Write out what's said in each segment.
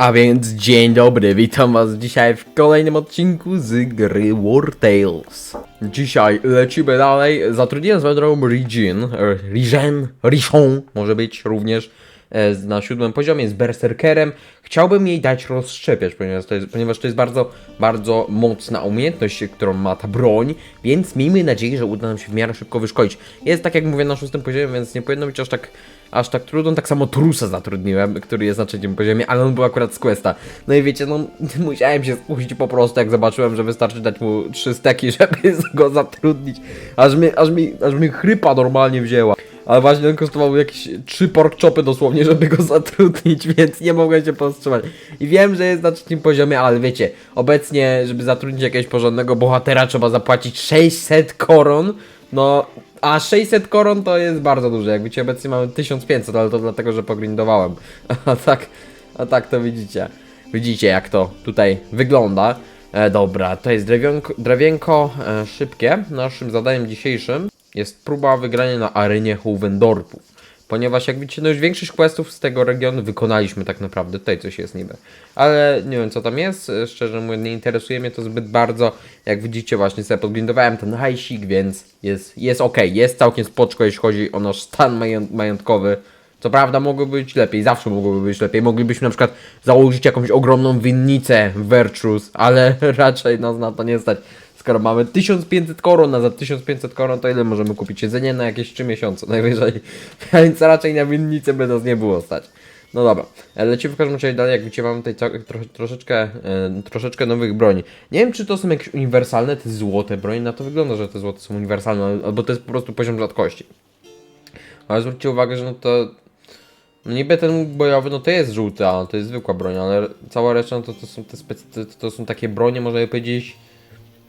A więc dzień dobry, witam was dzisiaj w kolejnym odcinku z gry War Tales. Dzisiaj lecimy dalej, zatrudniłem swoją drogą Regin, e, Regen, Richon może być również z- na siódmym poziomie, z Berserkerem. Chciałbym jej dać rozszczepiać, ponieważ to jest, ponieważ to jest bardzo, bardzo mocna umiejętność, którą ma ta broń, więc miejmy nadzieję, że uda nam się w miarę szybko wyszkolić. Jest tak jak mówię na szóstym poziomie, więc nie powinno być aż tak aż tak trudno. Tak samo Trusa zatrudniłem, który jest na trzecim poziomie, ale on był akurat z Questa. No i wiecie, no musiałem się skusić po prostu, jak zobaczyłem, że wystarczy dać mu trzy steki, żeby go zatrudnić. Aż mi, aż mi, aż mi chrypa normalnie wzięła. Ale właśnie on kosztował jakieś trzy pork chopy dosłownie, żeby go zatrudnić, więc nie mogłem się powstrzymać. I wiem, że jest na trzecim poziomie, ale wiecie, obecnie, żeby zatrudnić jakiegoś porządnego bohatera, trzeba zapłacić 600 koron. No, a 600 koron to jest bardzo dużo. Jak wiecie, obecnie mamy 1500, ale to dlatego, że pogrindowałem. A tak, a tak to widzicie. Widzicie, jak to tutaj wygląda. E, dobra, to jest drewienko, drewienko e, szybkie. Naszym zadaniem dzisiejszym jest próba wygrania na arenie Houvendorpów. Ponieważ jak widzicie, no już większość questów z tego regionu wykonaliśmy tak naprawdę. Tutaj coś jest niby. Ale nie wiem co tam jest. Szczerze mówiąc, nie interesuje mnie to zbyt bardzo. Jak widzicie, właśnie sobie podglądowałem ten hajsik, więc jest, jest ok. Jest całkiem spoczko, jeśli chodzi o nasz stan mają- majątkowy. Co prawda mogłoby być lepiej, zawsze mogłoby być lepiej. Moglibyśmy na przykład założyć jakąś ogromną winnicę w ale raczej nas na to nie stać. Skoro mamy 1500 koron, a za 1500 koron to ile możemy kupić jedzenie na jakieś 3 miesiące najwyżej. Więc raczej na winnicę by nas nie było stać. No dobra, e, lecimy w każdym razie dalej, jak widzicie mamy tutaj troszeczkę, e, troszeczkę nowych broni. Nie wiem czy to są jakieś uniwersalne, te złote broni, na to wygląda, że te złote są uniwersalne, albo to jest po prostu poziom rzadkości. Ale zwróćcie uwagę, że no to no niby ten łuk bojowy, no to jest żółty, a to jest zwykła broń, ale cała reszta no to, to są te to, to są takie bronie, można by powiedzieć,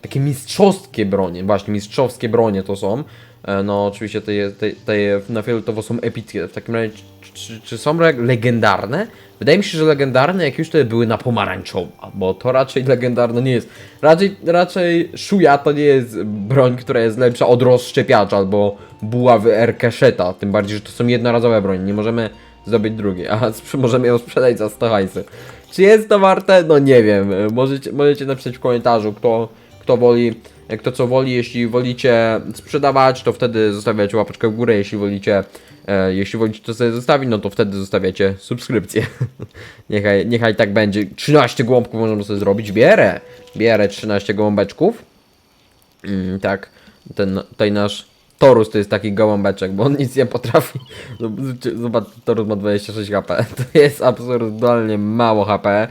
takie mistrzowskie bronie, właśnie mistrzowskie bronie to są. E, No oczywiście te, te, te na fioletowo są epickie. W takim razie, czy, czy, są le- legendarne? Wydaje mi się, że legendarne jak już to były na pomarańczowa, bo to raczej legendarne nie jest. Raczej, raczej szuja to nie jest broń, która jest lepsza od rozszczepiacza albo buławy Erkeszeta, tym bardziej, że to są jednorazowe broń, nie możemy zdobyć drugiej, a możemy ją sprzedać za 100 hajsy. Czy jest to warte? No nie wiem, E, możecie, możecie napisać w komentarzu, kto, kto woli, e, kto co woli, jeśli wolicie sprzedawać, to wtedy zostawiacie łapeczkę w górę, jeśli wolicie, e, jeśli wolicie to sobie zostawić, no to wtedy zostawiacie subskrypcję. niechaj, niechaj tak będzie. 13 gołąbków możemy sobie zrobić, bierę, bierę 13 gołąbeczków. Mm, tak, ten tutaj nasz Torus to jest taki gołąbeczek, bo on nic nie potrafi. Zobacz, Torus ma 26 HP. To jest absurdalnie mało HP.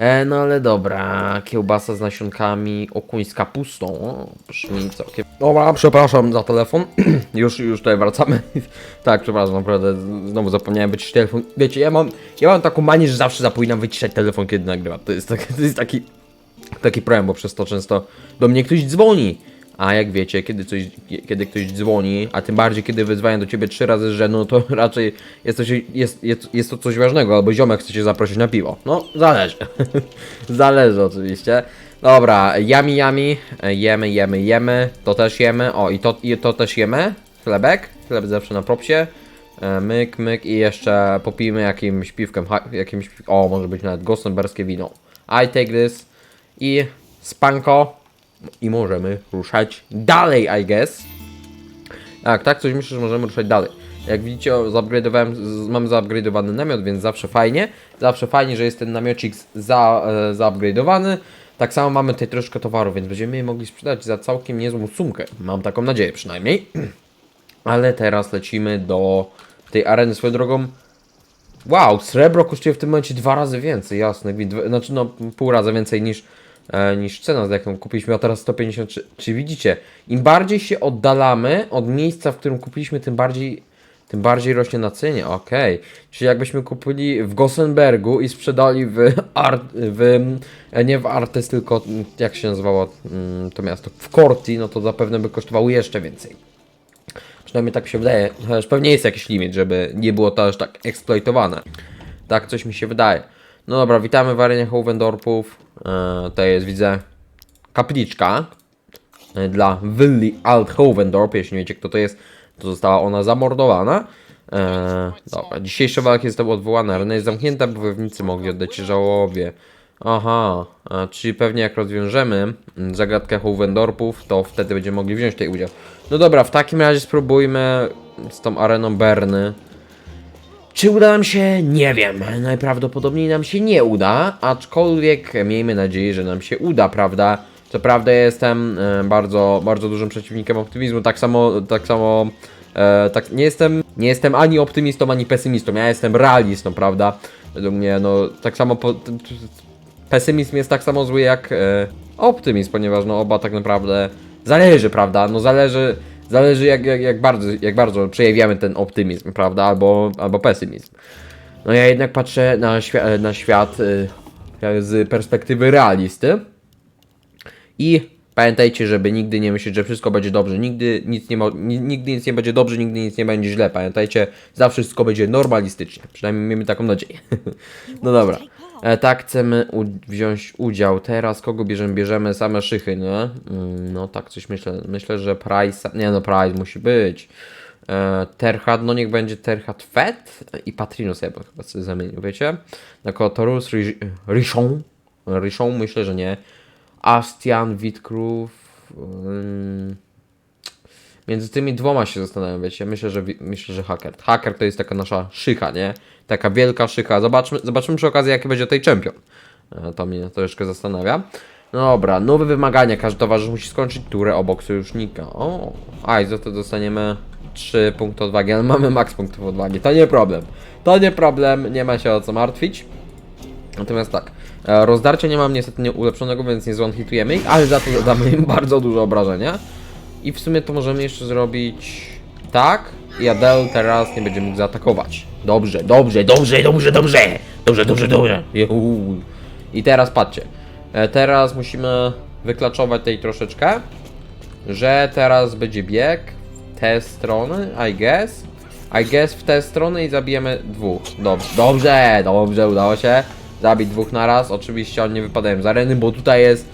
E, no ale dobra, kiełbasa z nasionkami, okuń z kapustą, o, brzmi całkiem... Dobra, przepraszam za telefon, już, już tutaj wracamy. tak, przepraszam, naprawdę, znowu zapomniałem wyciszyć telefon. Wiecie, ja mam, ja mam taką manię, że zawsze zapominam wyciszać telefon, kiedy nagrywam. To jest, tak, to jest taki, taki problem, bo przez to często do mnie ktoś dzwoni. A jak wiecie, kiedy, coś, kiedy ktoś dzwoni, a tym bardziej kiedy wyzwają do ciebie trzy razy z rzędu, to raczej jest to, jest, jest, jest to coś ważnego, albo ziomek chce cię zaprosić na piwo. No, zależy. zależy oczywiście. Dobra, yami yami, jemy, jemy, jemy, to też jemy, o i to, i to też jemy, chlebek, chleb zawsze na propsie, E, myk, myk i jeszcze popijmy jakimś piwkiem, jakimś, o może być nawet gossenberskie wino. I take this i spanko i możemy ruszać dalej, I guess. Tak, tak, coś myślę, że możemy ruszać dalej. Jak widzicie, zaupgrade'owałem, mam zaupgrade'owany namiot, więc zawsze fajnie. Zawsze fajnie, że jest ten namiocik za, e. Tak samo mamy tutaj troszkę towaru, więc będziemy mogli sprzedać za całkiem niezłą sumkę. Mam taką nadzieję przynajmniej. Ale teraz lecimy do tej areny swoją drogą. Wow, srebro kosztuje w tym momencie dwa razy więcej, jasne. Znaczy no pół razy więcej niż, niż cena, za jaką kupiliśmy, a teraz 150. Czy, widzicie? Im bardziej się oddalamy od miejsca, w którym kupiliśmy, tym bardziej, tym bardziej rośnie na cenie. Okej. Czyli jakbyśmy kupili w Gossenbergu i sprzedali w, Art, w e, nie w Artes, tylko mm, jak się nazywało mm, to miasto, w Corti, no to zapewne by kosztowało jeszcze więcej. Przynajmniej tak mi się wydaje. Chociaż pewnie jest jakiś limit, żeby nie było to aż tak eksploitowane. Tak coś mi się wydaje. No dobra, witamy w arenie Houvendorpów. E, to jest, widzę, kapliczka e, dla Willi Alt Houvendorp. Jeśli nie wiecie, kto to jest, to została ona zamordowana. Eee, dobra, dzisiejsza walka została odwołana, arena jest zamknięta, bo wojownicy mogli oddać żałobie. Aha, a, czyli pewnie jak rozwiążemy mm, zagadkę Houvendorpów, to wtedy będziemy mogli wziąć tutaj udział. No dobra, w takim razie spróbujmy z tą areną Berny. Czy uda nam się? Nie wiem. Najprawdopodobniej nam się nie uda, aczkolwiek miejmy nadzieję, że nam się uda, prawda? Co prawda jestem e, bardzo, bardzo dużym przeciwnikiem optymizmu, tak samo, tak samo, e, tak, nie jestem, nie jestem ani optymistą, ani pesymistą, ja jestem realistą, prawda? Według mnie, no, tak samo, po, pesymizm jest tak samo zły jak e, optymizm, ponieważ no oba tak naprawdę zależy, prawda? No zależy, zależy jak, jak, jak, bardzo, jak bardzo przejawiamy ten optymizm, prawda? Albo, albo pesymizm. No ja jednak patrzę na, świa- na świat e, z perspektywy realisty i pamiętajcie, żeby nigdy nie myśleć, że wszystko będzie dobrze, nigdy nic nie, nigdy nic nie będzie dobrze, nigdy nic nie będzie źle, pamiętajcie, zawsze wszystko będzie normalistycznie, przynajmniej miejmy taką nadzieję. no dobra. E, tak, chcemy u- wziąć udział. Teraz kogo bierzemy? Bierzemy same szychy, nie? Mm, no tak, coś myślę. Myślę, że Price. Nie no, Price musi być. E, Terhat, no niech będzie Terhat Fett i Patrinus ja bym chyba sobie zamienił, wiecie? Jako Torus Ri- Richon. Richon myślę, że nie. Astian, Witkrów. ym, Między tymi dwoma się zastanawiam, wiecie. Myślę, że myślę, że hacker. Hacker to jest taka nasza szycha, nie? Taka wielka szycha. Zobaczmy, zobaczmy przy okazji, jaki będzie tej czempion. E, To mnie troszeczkę zastanawia. No dobra, nowe wymagania. Każdy towarzysz musi skończyć turę obok sojusznika. O, a i za to dostaniemy 3 punkty odwagi, ale mamy max punktów odwagi. To nie problem. To nie problem, nie ma się o co martwić. Natomiast tak, e, rozdarcia nie mam niestety nie ulepszonego, więc nie zone-hitujemy ich, ale za to zadamy im bardzo dużo obrażenia. I w sumie to możemy jeszcze zrobić tak i Adele teraz nie będzie mógł zaatakować. Dobrze, dobrze, dobrze, dobrze, dobrze, dobrze, dobrze, dobrze. I teraz patrzcie, e, teraz musimy wyklaczować tej troszeczkę, że teraz będzie bieg w tę stronę, I guess. I guess w tę stronę i zabijemy dwóch. Dobrze, dobrze, dobrze, udało się. Zabić dwóch naraz. Oczywiście oni nie wypadają z areny, bo tutaj jest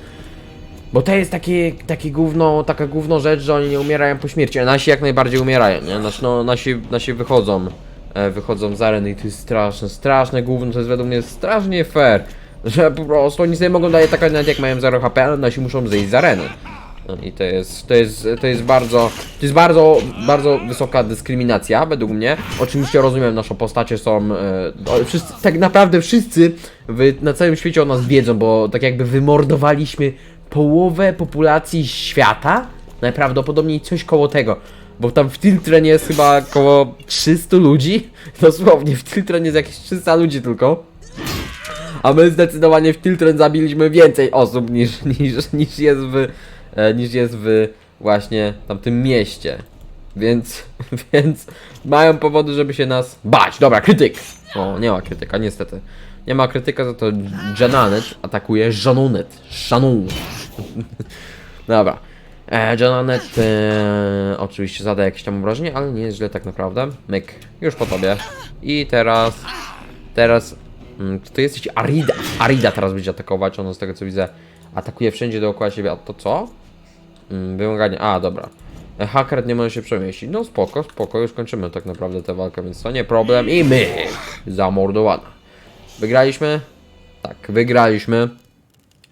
bo to jest takie, takie gówno, taka gówno rzecz, że oni nie umierają po śmierci, a nasi jak najbardziej umierają, nie? Znaczy, no, nasi, nasi wychodzą, e, wychodzą z areny i to jest straszne, straszne gówno, to jest według mnie strasznie fair, że po prostu oni sobie mogą dać taka nawet jak mają 0 HP, ale nasi muszą zejść z areny. No i to jest, to jest, to jest bardzo, to jest bardzo, bardzo wysoka dyskryminacja według mnie. Oczywiście rozumiem, nasze postacie są, e, wszyscy, tak naprawdę wszyscy w, na całym świecie o nas wiedzą, bo tak jakby wymordowaliśmy połowę populacji świata, najprawdopodobniej coś koło tego. Bo tam w Tiltren jest chyba około 300 ludzi, dosłownie w Tiltren jest jakieś 300 ludzi tylko. A my zdecydowanie w Tiltren zabiliśmy więcej osób niż, niż, niż jest w e, niż jest w właśnie tamtym mieście. Więc, więc mają powody, żeby się nas bać. Dobra, krytyk! O, nie ma krytyka, niestety. Nie ma krytyka, za to Jananet atakuje Janunet. Shanun. Dobra. E, Jananet e, oczywiście zada jakieś tam obrażenie, ale nie jest źle tak naprawdę. Myk, już po tobie. I teraz, teraz, mm, to jesteś Arida. Arida teraz będzie atakować, ona z tego co widzę atakuje wszędzie dookoła siebie, a to co? Mm, Wymagania, a dobra. E, Hacker nie może się przemieścić. No spoko, spoko, już kończymy tak naprawdę tę walkę, więc to nie problem. I my zamordowana. Wygraliśmy? Tak, wygraliśmy.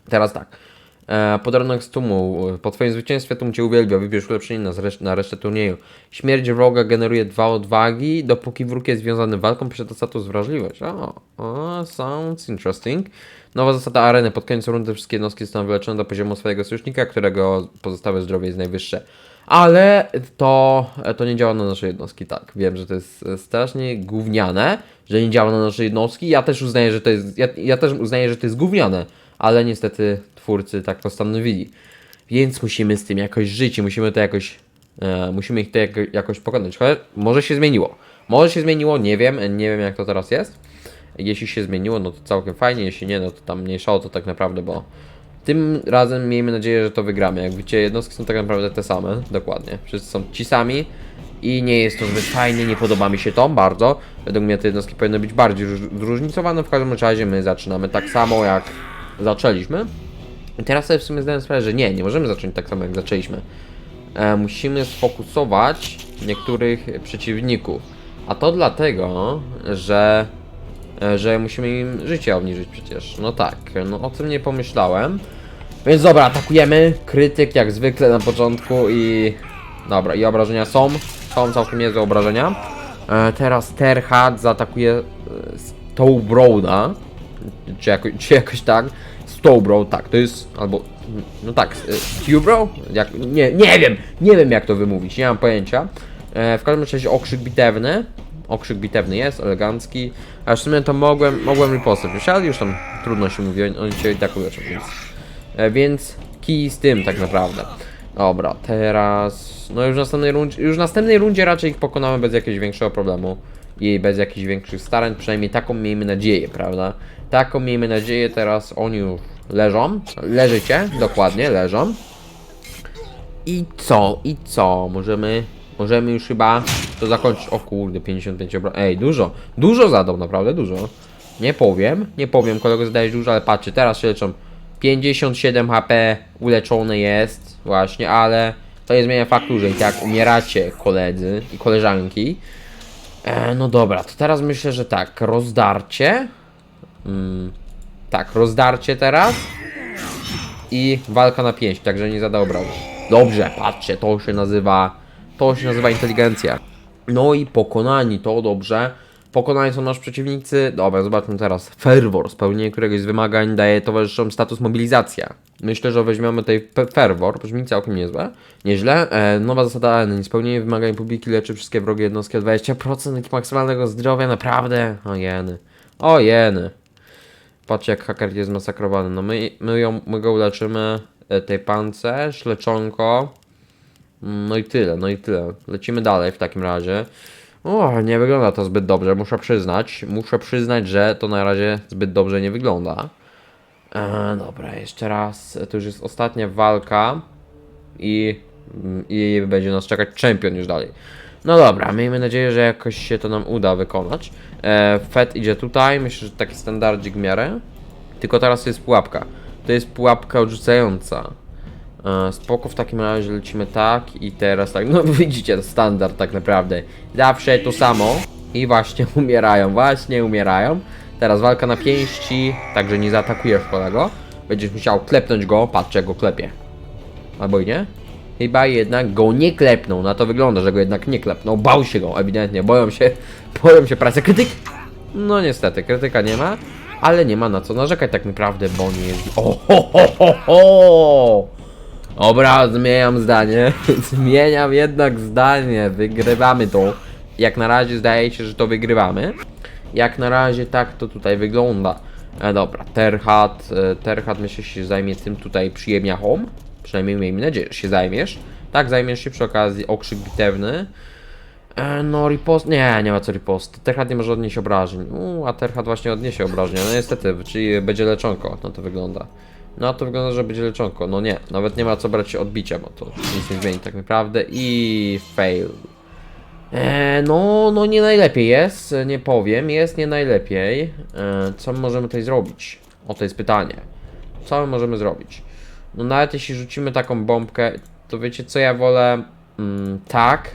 Teraz tak. E, podarunek z Tumu. Po twoim zwycięstwie Tum cię uwielbia. Wybierz ulepszenie na, zresz- na resztę turnieju. Śmierć wroga generuje dwa odwagi, dopóki wróg jest związany walką, posiada status wrażliwość. O, sounds interesting. Nowa zasada areny. Pod koniec rundy wszystkie jednostki zostaną wyleczone do poziomu swojego sojusznika, którego pozostałe zdrowie jest najwyższe. Ale to, to nie działa na nasze jednostki, tak. Wiem, że to jest e, strasznie gówniane, że nie działa na nasze jednostki. Ja też uznaję, że to jest. Ja, ja też uznaję, że to jest gówniane, ale niestety twórcy tak postanowili. Więc musimy z tym jakoś żyć i musimy to jakoś. E, musimy ich to jako, jakoś pokonać. Chociaż może się zmieniło. Może się zmieniło, nie wiem, nie wiem jak to teraz jest. Jeśli się zmieniło, no to całkiem fajnie, jeśli nie, no to tam mniejsza o to tak naprawdę, bo tym razem miejmy nadzieję, że to wygramy. Jak widzicie, jednostki są tak naprawdę te same, dokładnie. Wszyscy są ci sami i nie jest to zbyt fajne, nie podoba mi się to bardzo. Według mnie te jednostki powinny być bardziej róż- zróżnicowane. W każdym razie my zaczynamy tak samo jak zaczęliśmy. I teraz sobie w sumie zdałem sprawę, że nie, nie możemy zacząć tak samo jak zaczęliśmy. E, musimy sfokusować niektórych przeciwników. A to dlatego, że, że musimy im życie obniżyć przecież. No tak, no o tym nie pomyślałem. Więc dobra, atakujemy. Krytyk jak zwykle na początku i... Dobra, i obrażenia są. Są całkiem niezłe obrażenia. E, teraz Terhat zaatakuje e, Stowbroda. Czy, jako, czy jakoś tak. Stowbro, tak, to jest... Albo... No tak, e, Stewbro? Jak, nie, nie wiem, nie wiem jak to wymówić, nie mam pojęcia. E, w każdym razie okrzyk bitewny. Okrzyk bitewny jest, elegancki. A w sumie to mogłem, mogłem riposty wziąć, ale już tam trudno się mówi, oni cię tak uleczą, więc... E, więc kij z tym tak naprawdę. Dobra, teraz... No już w następnej rundzie, już w następnej rundzie raczej ich pokonamy bez jakiegoś większego problemu. I bez jakichś większych starań, przynajmniej taką miejmy nadzieję, prawda? Taką miejmy nadzieję, teraz oni już leżą. Leżycie, dokładnie, leżą. I co? I co? Możemy... Możemy już chyba to zakończyć. O kurde, 55 obra... Ej, dużo. Dużo zadał, naprawdę dużo. Nie powiem, nie powiem, kolego zadajesz dużo, ale patrzcie, teraz się leczą. 57 HP uleczone jest, właśnie, ale to nie zmienia faktu, że i tak umieracie koledzy i koleżanki. E, no dobra, to teraz myślę, że tak, rozdarcie. Mm, tak, rozdarcie teraz. I walka na pięść, także nie zada obrazu. Dobrze, patrzcie, to się nazywa. To się nazywa inteligencja. No i pokonani, to dobrze. Pokonani są nasz przeciwnicy. Dobra, zobaczmy teraz. Fervor, spełnienie któregoś z wymagań daje towarzyszom status mobilizacja. Myślę, że weźmiemy tutaj Fervor, brzmi całkiem niezłe. Nieźle. E, nowa zasada N. Spełnienie wymagań publiki leczy wszystkie wrogie jednostki o 20% ich maksymalnego zdrowia. Naprawdę? O jeny. O jeny. Patrzcie jak haker jest masakrowany. No my, my, ją, my go uleczymy. E, tej pancerz, leczonko. No i tyle, no i tyle. Lecimy dalej w takim razie. O, nie wygląda to zbyt dobrze, muszę przyznać. Muszę przyznać, że to na razie zbyt dobrze nie wygląda. E, dobra, jeszcze raz. To już jest ostatnia walka. I, mm, I będzie nas czekać czempion już dalej. No dobra, miejmy nadzieję, że jakoś się to nam uda wykonać. E, Fed idzie tutaj, myślę, że taki standardzik w miarę. Tylko teraz jest pułapka. To jest pułapka odrzucająca. E, Spoko, w takim razie lecimy tak i teraz tak, no widzicie, standard tak naprawdę. Zawsze to samo i właśnie umierają, właśnie umierają. Teraz walka na pięści, także nie zaatakujesz kolego. Będziesz musiał klepnąć go, jak go klepie. Albo i nie? Chyba jednak go nie klepnął, na to wygląda, że go jednak nie klepnął. Bał się go, ewidentnie, boją się, boją się pracy. Krytyk? No niestety, krytyka nie ma, ale nie ma na co narzekać tak naprawdę, bo nie jest... O, ho, ho, ho, ho! Dobra, zmieniam zdanie. Zmieniam jednak zdanie. Wygrywamy to. Jak na razie zdaje się, że to wygrywamy. Jak na razie tak to tutaj wygląda. E, dobra, Terhat. E, Terhat myślę się zajmie tym tutaj przyjemniachom. Przynajmniej miejmy nadzieję, że się zajmiesz. Tak, zajmiesz się przy okazji okrzyk bitewny. E, no, ripost. Nie, nie ma co ripost. Terhat nie może odnieść obrażeń. U, a Terhat właśnie odniesie obrażenia. No niestety, czyli będzie leczonko. No to wygląda. No to wygląda, że będzie leczonko. No nie, nawet nie ma co brać odbicia, bo to nic nie zmieni tak naprawdę. I fail. E, no, no nie najlepiej jest, nie powiem, jest nie najlepiej. E, co my możemy tutaj zrobić? O, to jest pytanie. Co my możemy zrobić? No nawet jeśli rzucimy taką bombkę, to wiecie co, ja wolę mm, tak,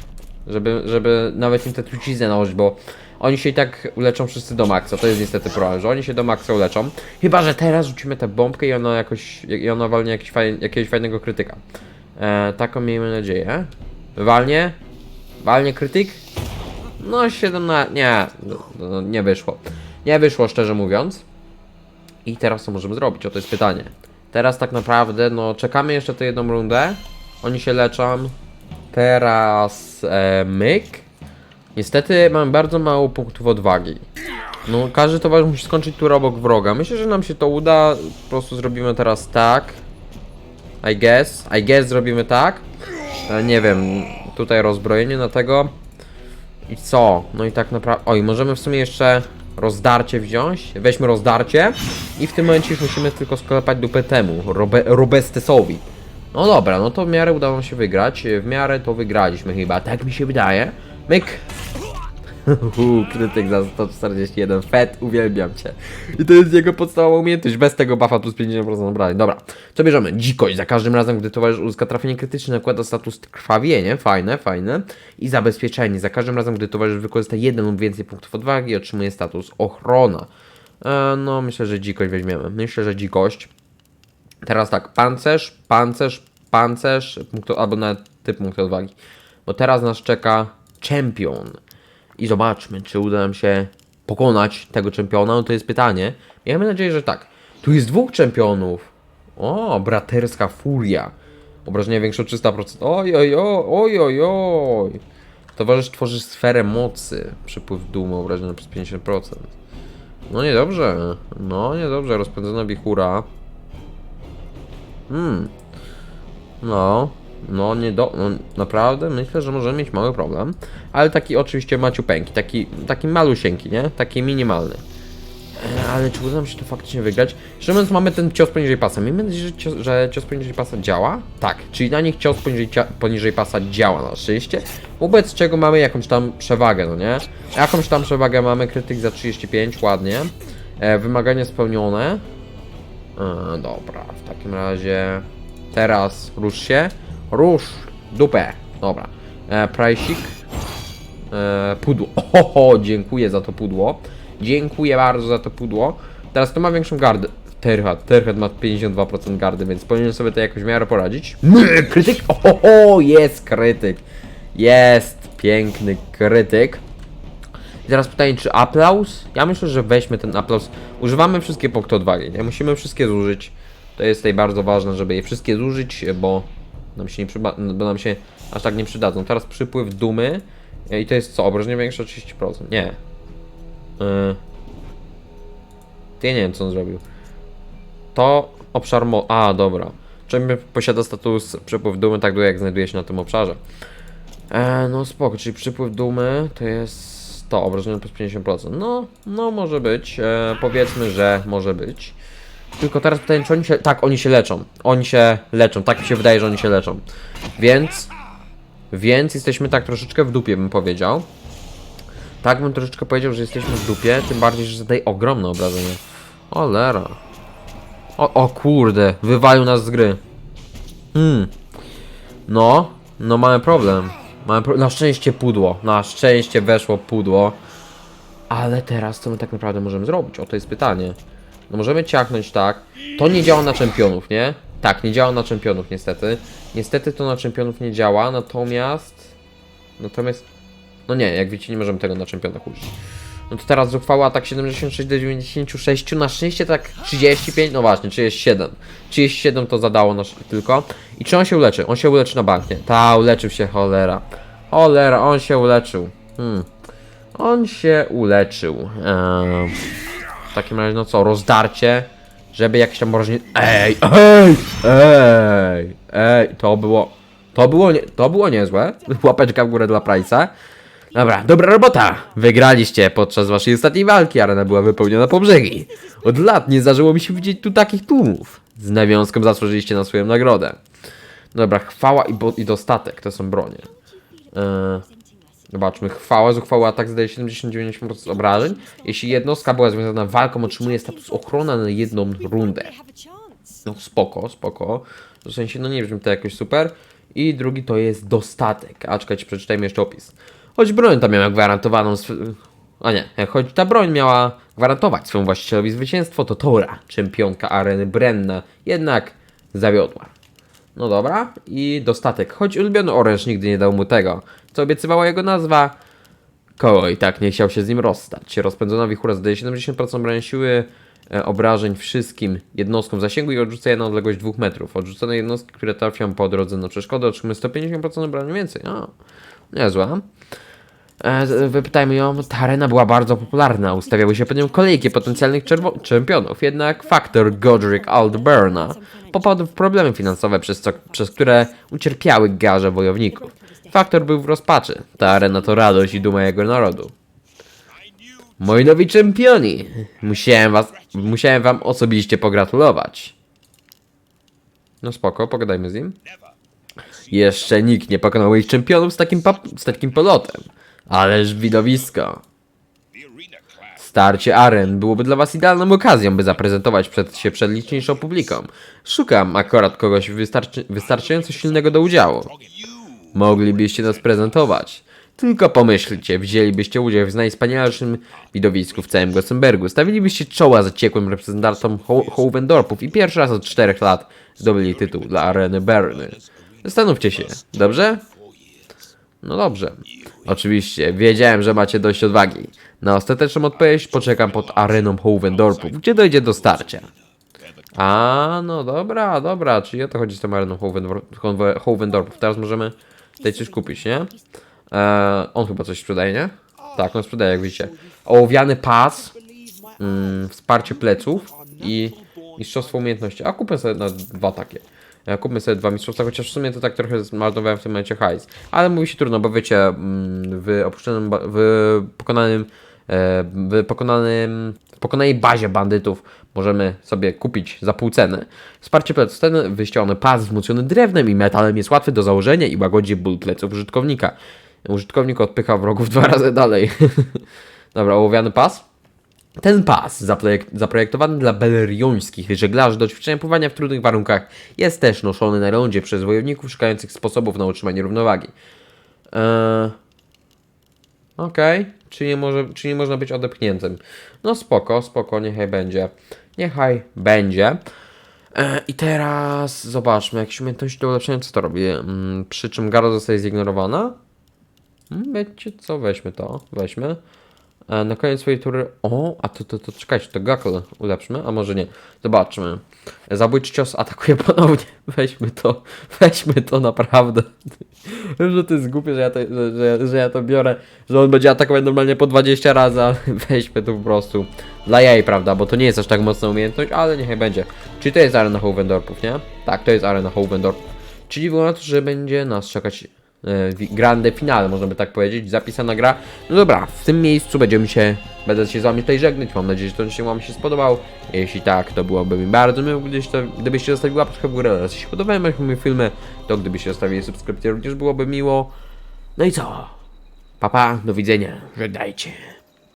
żeby, żeby nawet im tę truciznę nałożyć, bo oni się i tak uleczą wszyscy do maksa, to jest niestety problem, że oni się do maksa uleczą. Chyba, że teraz rzucimy tę bombkę i ona jakoś, i ona walnie jakiś faj, jakiegoś fajnego krytyka. E, taką miejmy nadzieję. Walnie? Walnie krytyk? No 17, nie, no, no, nie wyszło. Nie wyszło szczerze mówiąc. I teraz co możemy zrobić? O to jest pytanie. Teraz tak naprawdę, no czekamy jeszcze tę jedną rundę. Oni się leczą. Teraz e, myk. Niestety mam bardzo mało punktów odwagi. No każdy towarzysz musi skończyć turę obok wroga. Myślę, że nam się to uda. Po prostu zrobimy teraz tak. I guess. I guess zrobimy tak. E, nie wiem, tutaj rozbrojenie na tego. I co? No i tak naprawdę. Oj, możemy w sumie jeszcze rozdarcie wziąć. Weźmy rozdarcie. I w tym momencie już musimy tylko sklepać dupę temu, Robe Robestesowi. No dobra, no to w miarę udało nam się wygrać. W miarę to wygraliśmy chyba, tak mi się wydaje. Myk. Uuu, krytyk za 141. Fed, uwielbiam cię. I to jest jego podstawowa umiejętność. Bez tego buffa plus 50% obrażeń. Dobra, co bierzemy? Dzikość. Za każdym razem, gdy towarzysz uzyska trafienie krytyczne, nakłada status krwawienie. Fajne, fajne. I zabezpieczenie. Za każdym razem, gdy towarzysz wykorzysta jeden lub więcej punktów odwagi, otrzymuje status ochrona. E, no, myślę, że dzikość weźmiemy. Myślę, że dzikość. Teraz tak, pancerz, pancerz, pancerz, punkt, albo nawet typ punktu odwagi. Bo teraz nas czeka czempion. I zobaczmy, czy uda nam się pokonać tego czempiona. No to jest pytanie. Miejmy nadzieję, że tak. Tu jest dwóch czempionów. O, braterska furia. Obrażenia większe o 300%. Oj, oj, oj, oj, oj. Towarzysz tworzy sferę mocy. Przypływ dumy, obrażenia przez 50%. No niedobrze. No niedobrze. Rozpędzona wichura. Hmm. No. No nie do... No, naprawdę myślę, że możemy mieć mały problem. Ale taki oczywiście maciupeńki. Taki, taki malusieńki, nie? Taki minimalny. E, Ale czy uda nam się to faktycznie wygrać? Szczerze mówiąc, mamy ten cios poniżej pasa. Miejmy nadzieję, że cios, że cios poniżej pasa działa? Tak, czyli na nich cios poniżej, poniżej pasa działa na szczęście. Wobec czego mamy jakąś tam przewagę, no nie? Jakąś tam przewagę mamy, krytyk za 35, ładnie. E, wymagania spełnione. E, dobra, w takim razie teraz rusz się. Rusz dupę. Dobra. E, prajsik. E, pudło. Oho, dziękuję za to pudło. Dziękuję bardzo za to pudło. Teraz to ma większą gardę. Terhat, Terhat ma 52% gardy, więc powinien sobie to jakoś miarę poradzić. Krytyk! Oho, jest krytyk. Jest piękny krytyk. I teraz pytanie, czy aplauz? Ja myślę, że weźmy ten aplauz. Używamy wszystkie punkty odwagi, nie? Musimy wszystkie zużyć. To jest tutaj bardzo ważne, żeby je wszystkie zużyć, bo nam się nie, przyba- nam się aż tak nie przydadzą. Teraz przypływ dumy. I to jest co? Obrażenie większe o 30%. Nie. Yy. Ja nie wiem, co on zrobił. To obszar mo... A, dobra. Czemu posiada status przypływ dumy tak długo, jak znajduje się na tym obszarze. E, no spoko, czyli przypływ dumy to jest to, obrażenie plus 50%. No, no może być. E, powiedzmy, że może być. Tylko teraz pytanie, czy oni się... Tak, oni się leczą. Oni się leczą. Tak mi się wydaje, że oni się leczą. Więc... Więc jesteśmy tak troszeczkę w dupie, bym powiedział. Tak bym troszeczkę powiedział, że jesteśmy w dupie, tym bardziej, że zadaje ogromne obrażenie. Olera. O, o kurde, wywalił nas z gry. Hmm. No, no mamy problem. Mamy pro... Na szczęście pudło. Na szczęście weszło pudło. Ale teraz co my tak naprawdę możemy zrobić? O, to jest pytanie. No możemy ciachnąć tak. To nie działa na czempionów, nie? Tak, nie działa na czempionów niestety. Niestety to na czempionów nie działa, natomiast... Natomiast... No nie, jak widzicie, nie możemy tego na czempionach użyć. No to teraz zuchwała atak 76 do 96, na szczęście tak 35, no właśnie, 37. 37 to zadało nasz tylko. I czy on się uleczy? On się uleczy na bank, nie? Ta, uleczył się, cholera. Cholera, on się uleczył. Hmm. On się uleczył. Eee, w takim razie, no co, rozdarcie, żeby jakieś tam mrożenie... Ej, ej, ej, ej, to było... To było, nie, to było niezłe. Łapeczka w górę dla Price'a. Dobra, dobra robota! Wygraliście podczas waszej ostatniej walki. Arena była wypełniona po brzegi. Od lat nie zdarzyło mi się widzieć tu takich tłumów. Z nawiązką zasłużyliście na swoją nagrodę. Dobra, chwała i, i dostatek to są bronie. Eee, zobaczmy, chwała, zuchwały atak zdaje 70-90% obrażeń. Jeśli jednostka była związana walką, otrzymuje status ochrona na jedną rundę. No spoko, spoko. W sensie, no nie brzmi to jakoś super. I drugi to jest dostatek. A czekajcie, przeczytajmy jeszcze opis. Choć broń ta miała gwarantowaną... A nie, choć ta broń miała gwarantować swemu właścicielowi zwycięstwo, to Tora, czempionka areny Brenna, jednak zawiodła. No dobra, i dostatek. Choć ulubiony oręż nigdy nie dał mu tego, co obiecywała jego nazwa, Koło i tak nie chciał się z nim rozstać. Rozpędzona wichura zdaje 70% obrania siły e, obrażeń wszystkim jednostkom w zasięgu i odrzuca je na odległość 2 metrów. Odrzucone jednostki, które trafią po drodze na przeszkodę otrzymują 150% obrania więcej. O, niezła. E, wypytajmy ją, ta arena była bardzo popularna, ustawiały się pod nią kolejki potencjalnych czempionów, jednak faktor Godric Aldberna popadł w problemy finansowe, przez, co, przez które ucierpiały garze wojowników. Faktor był w rozpaczy, ta arena to radość i duma jego narodu. Moi nowi czempioni, musiałem, was, musiałem wam osobiście pogratulować. No spoko, pogadajmy z nim. Jeszcze nikt nie pokonał moich czempionów z takim, z takim polotem. Ależ widowisko. Starcie aren byłoby dla was idealną okazją, by zaprezentować przed się przed liczniejszą publiką. Szukam akurat kogoś wystarczy, wystarczająco silnego do udziału. Moglibyście nas prezentować. Tylko pomyślcie, wzięlibyście udział w najwspanialszym widowisku w całym Gothenburgu. Stawilibyście czoła zaciekłym reprezentantom Ho Hohendorpów i pierwszy raz od czterech lat zdobyli tytuł dla areny Berny. Zastanówcie się, dobrze? No dobrze. Oczywiście, wiedziałem, że macie dość odwagi. Na ostateczną odpowiedź poczekam pod areną Hohendorpów, gdzie dojdzie do starcia. A, no dobra, dobra, czyli o to chodzi z tą areną Hovendorpów. Teraz możemy tutaj coś kupić, nie? Eee, on chyba coś sprzedaje, nie? Tak, on sprzedaje, jak widzicie. Ołowiany pas, mm, wsparcie pleców i mistrzostwo umiejętności. A kupmy sobie na dwa takie. E, Kupmy sobie dwa mistrzostwa, chociaż w sumie to tak trochę zmarnowałem w tym momencie hajs. Ale mówi się trudno, bo wiecie, mm, w opuszczonym, w pokonanym, e, w pokonanym, w pokonanej bazie bandytów możemy sobie kupić za pół ceny. Wsparcie pleców. Ten wyścielony pas wzmocniony drewnem i metalem jest łatwy do założenia i łagodzi ból pleców użytkownika. Użytkownik odpycha wrogów dwa razy dalej. Dobra, ołowiany pas. Ten pas, zaprojek- zaprojektowany dla beleriońskich żeglarzy do ćwiczenia pływania w trudnych warunkach, jest też noszony na rondzie przez wojowników szukających sposobów na utrzymanie równowagi. Eee... Okej, czy, nie może, czy nie można być odepchniętym? No spoko, spoko, niechaj będzie. Niechaj będzie. E, I teraz zobaczmy, jakieś umiejętności do ulepszenia, co to robi? Mm, przy czym garda zostaje zignorowana. Mm, Wiecie co, weźmy to, weźmy. E, Na koniec swojej tury. O, a to, to, to czekajcie, to Gakle ulepszmy, a może nie. Zobaczmy. Zabójczy cios atakuje ponownie. Weźmy to, weźmy to naprawdę. Wiem, że to jest głupie, że ja to, że, że, ja to biorę, że on będzie atakować normalnie po 20 razy, ale weźmy to po prostu dla jaj, prawda, bo to nie jest aż tak mocna umiejętność, ale niechaj będzie. Czyli to jest arena Hohendorpów, nie? Tak, to jest arena Hohendorpów. Czyli wygląda to, że będzie nas czekać grande finale, można by tak powiedzieć, zapisana gra. No dobra, w tym miejscu będziemy się, będę się z wami tutaj żegnać, mam nadzieję, że to się wam się spodobał. Jeśli tak, to byłoby mi bardzo miło, gdybyście, gdybyście zostawili łapkę w górę, jeśli podobają mi filmy, to gdybyście zostawili subskrypcję również byłoby miło. No i co? Papa, do widzenia, żegnajcie.